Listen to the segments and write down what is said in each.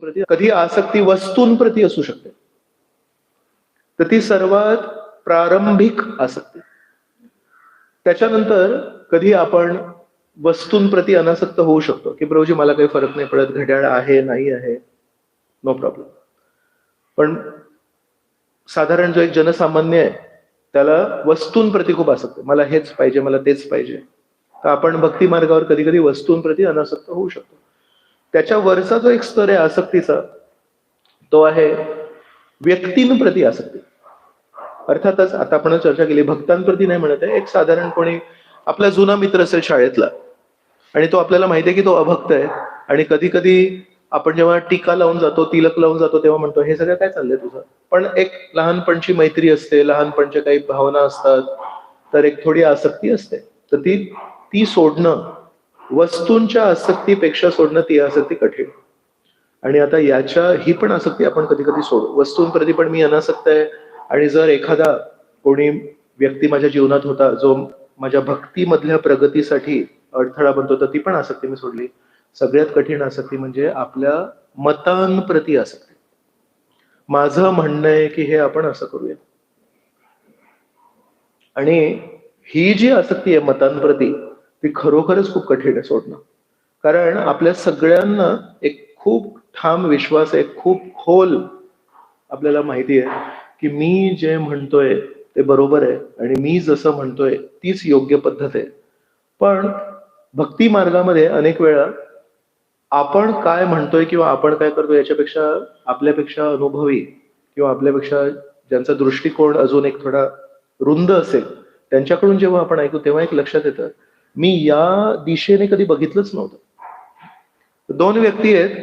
प्रती कधी आसक्ती वस्तूंप्रती असू शकते. तर ती सर्वात प्रारंभिक आसक्ती. त्याच्यानंतर कधी आपण वस्तूंप्रती अनासक्त होऊ शकतो की प्रभूजी मला काही फरक नाही पडत घड्याळ आहे नाही आहे नो प्रॉब्लेम पण साधारण जो एक जनसामान्य आहे त्याला वस्तूंप्रती खूप आसक्त मला हेच पाहिजे मला तेच पाहिजे. तर आपण भक्ती मार्गावर कधी कधी वस्तूंप्रती अनासक्त होऊ शकतो. त्याच्या वरचा जो एक स्तर आहे आसक्तीचा तो आहे व्यक्तींप्रती आसक्ती. अर्थातच आता आपण चर्चा केली भक्तांप्रती नाही म्हणत आहे एक साधारण कोणी आपला जुना मित्र असेल शाळेतला आणि तो आपल्याला माहिती आहे की तो अभक्त आहे आणि कधी कधी आपण जेव्हा टीका लावून जातो तिलक लावून जातो तेव्हा म्हणतो हे सगळं काय चाललंय तुझं? पण एक लहानपणची मैत्री असते लहानपणच्या काही भावना असतात तर एक थोडी आसक्ती असते. तर ती ती सोडणं वस्तूंच्या आसक्तीपेक्षा सोडणं ती आसक्ती कठीण. आणि आता याच्या ही पण आसक्ती आपण कधी कधी सोडू. वस्तूंप्रती पण मी अनासक्त आहे आणि जर एखादा कोणी व्यक्ती माझ्या जीवनात होता जो माझ्या भक्तीमधल्या प्रगतीसाठी अडथळा बनतो तर ती पण आसक्ती मी सोडली. सगळ्यात कठीण आसक्ती म्हणजे आपल्या मतांप्रती आसक्ती. माझं म्हणणं आहे की हे आपण असं करूया. आणि ही जी आसक्ती आहे मतांप्रती ते खरोखरच खूप कठीण आहे सोडणं. कारण आपल्या सगळ्यांना एक खूप ठाम विश्वास आहे खूप खोल आपल्याला माहिती आहे की मी जे म्हणतोय ते बरोबर आहे आणि मी जसं म्हणतोय तीच योग्य पद्धत आहे. पण भक्ती मार्गामध्ये अनेक वेळा आपण काय म्हणतोय किंवा आपण काय करतोय याच्यापेक्षा आपल्यापेक्षा अनुभवी किंवा आपल्यापेक्षा ज्यांचा दृष्टिकोन अजून एक थोडा रुंद असेल त्यांच्याकडून जेव्हा आपण ऐकू तेव्हा एक लक्षात येतं मी या दिशेने कधी बघितलंच नव्हतं. दोन व्यक्ती आहेत.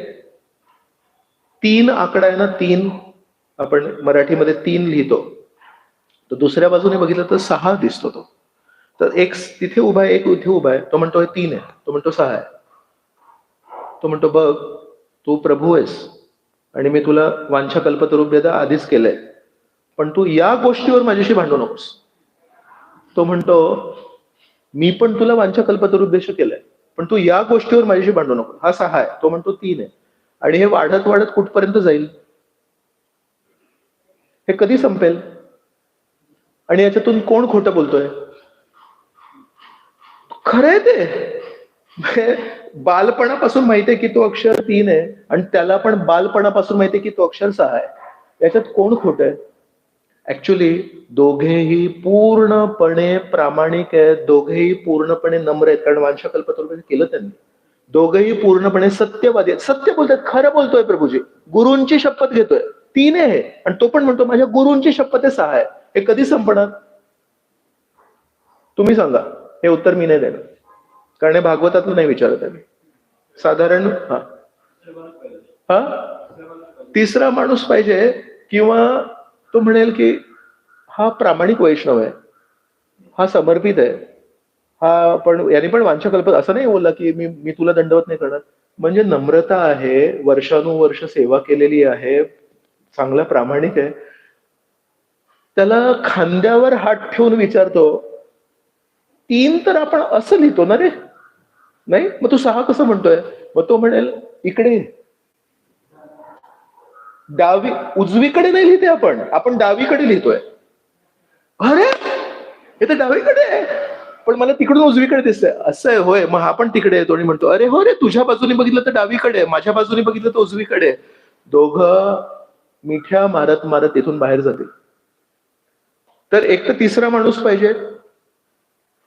तीन आकडा आहे ना तीन आपण मराठीमध्ये तीन लिहितो. तर दुसऱ्या बाजूने बघितलं तर सहा दिसतो तो. तर एक तिथे उभा आहे एक इथे उभा आहे. तो म्हणतो तीन आहे तो म्हणतो सहा आहे तो म्हणतो बघ तू प्रभू आहेस आणि मी तुला वांछा कल्पतरुभ्यता आधीच केलंय. पण तू या गोष्टीवर माझ्याशी भांडू नकोस. तो म्हणतो मी पण तुला वांछा कल्पतरुद्देश केलाय. पण तू या गोष्टीवर माझ्याशी भांडू नको. हा सहा आहे तो म्हणतो तीन आहे. आणि हे वाढत वाढत कुठपर्यंत जाईल? हे कधी संपेल? आणि याच्यातून कोण खोटं बोलतोय? खरंय ते. बालपणापासून माहितीये की तो अक्षर तीन आहे आणि त्याला पण बालपणापासून माहितीये की तो अक्षर सहा आहे. याच्यात कोण खोट आहे? ऍक्च्युली दोघेही पूर्णपणे प्रामाणिक आहेत. दोघेही पूर्णपणे नम्र आहेत. कारण वांशा कल्पतरुपये केलं त्यांनी. दोघेही पूर्णपणे सत्यवादी आहेत. सत्य बोलतात. खरं बोलतोय प्रभूजी. गुरूंची शपथ घेतोय. तीन आहे आणि तो पण म्हणतो माझ्या गुरूंची शपथ आहे सहा आहे. हे कधी संपणार? तुम्ही सांगा. हे उत्तर मी नाही देणार. कारण हे भागवतातलं नाही विचारत आहे मी. साधारण हा. हा? तिसरा माणूस पाहिजे किंवा तो म्हणेल की हा प्रामाणिक वैष्णव आहे. हा समर्पित आहे. हा पण यांनी पण वांछकल्पत असं नाही बोलला की मी मी तुला दंडवत नाही करणार. म्हणजे नम्रता आहे वर्षानुवर्ष सेवा केलेली आहे चांगला प्रामाणिक आहे. त्याला खांद्यावर हात ठेवून विचारतो तीन तर आपण असं लिहितो ना रे? नाही. मग तू सहा कसं म्हणतोय? मग तो म्हणेल इकडे डावी उजवीकडे नाही लिहिते आपण. आपण डावीकडे लिहितोय. अरे? हे तर डावीकडे आहे. पण मला तिकडून उजवीकडे दिसतंय. असं आहे होय. मग आपण तिकडे येतो आणि म्हणतो अरे हो रे तुझ्या बाजूने बघितलं तर डावीकडे आहे. माझ्या बाजूने बघितलं तर उजवीकडे दोघं मिठ्या मारत मारत इथून बाहेर जातील. तर एक तर तिसरा माणूस पाहिजे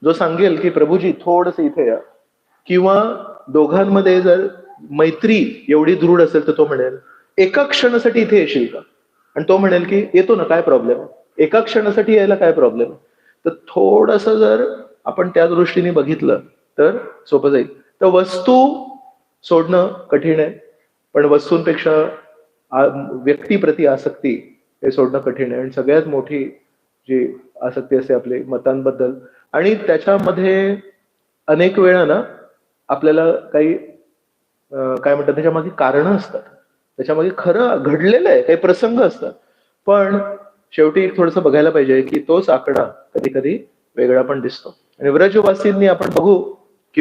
जो सांगेल की प्रभूजी थोडस इथे या. किंवा दोघांमध्ये जर मैत्री एवढी दृढ असेल तर तो म्हणेल एका क्षणासाठी इथे येशील का? आणि तो म्हणेल की येतो ना काय प्रॉब्लेम एका क्षणासाठी यायला काय प्रॉब्लेम तर थोडस जर आपण त्या दृष्टीने बघितलं तर सोपं जाईल. तर वस्तू सोडणं कठीण आहे पण वस्तूंपेक्षा व्यक्तीप्रती आसक्ती हे सोडणं कठीण आहे. आणि सगळ्यात मोठी जी आसक्ती असते आपली मतांबद्दल. आणि त्याच्यामध्ये अनेक वेळा ना आपल्याला काही काय म्हणतात त्याच्यामागे कारण असतात. त्याच्यामागे खरं घडलेलं आहे काही प्रसंग असतात. पण शेवटी थोडस बघायला पाहिजे की तोच आकडा कधी कधी वेगळा पण दिसतो. आणि व्रजवासींनी आपण बघू